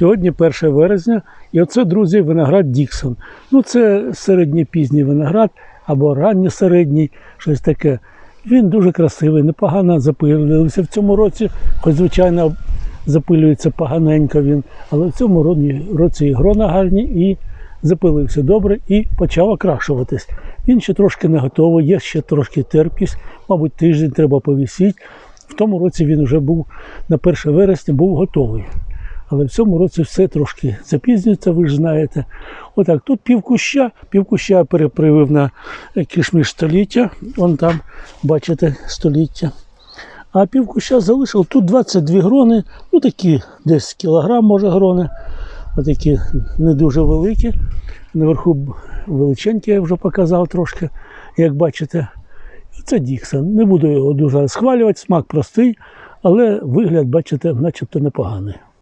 Сьогодні 1 вересня, і оце, друзі, виноград Діксон. Ну, це середньопізній виноград або ранньо середній, щось таке. Він дуже красивий, непогано запилився в цьому році, хоч, звичайно, запилюється поганенько він, але в цьому році, і грона гарні, і запилився добре і почав окрашуватись. Він ще трошки не готовий, є ще трошки терпкість, мабуть, тиждень треба повісити. В тому році він вже був на 1 вересня був готовий. Але в цьому році все трошки запізнюється, ви ж знаєте. Отак, тут півкуща, півкуща перепривив на е, століття. Вон там, бачите, століття. А півкуща залишив. Тут 22 грони, ну такі десь кілограм, може, грони. Отакі не дуже великі. Наверху величенькі я вже показав трошки, як бачите. Це Діксон. Не буду його дуже схвалювати, смак простий, але вигляд, бачите, начебто непоганий.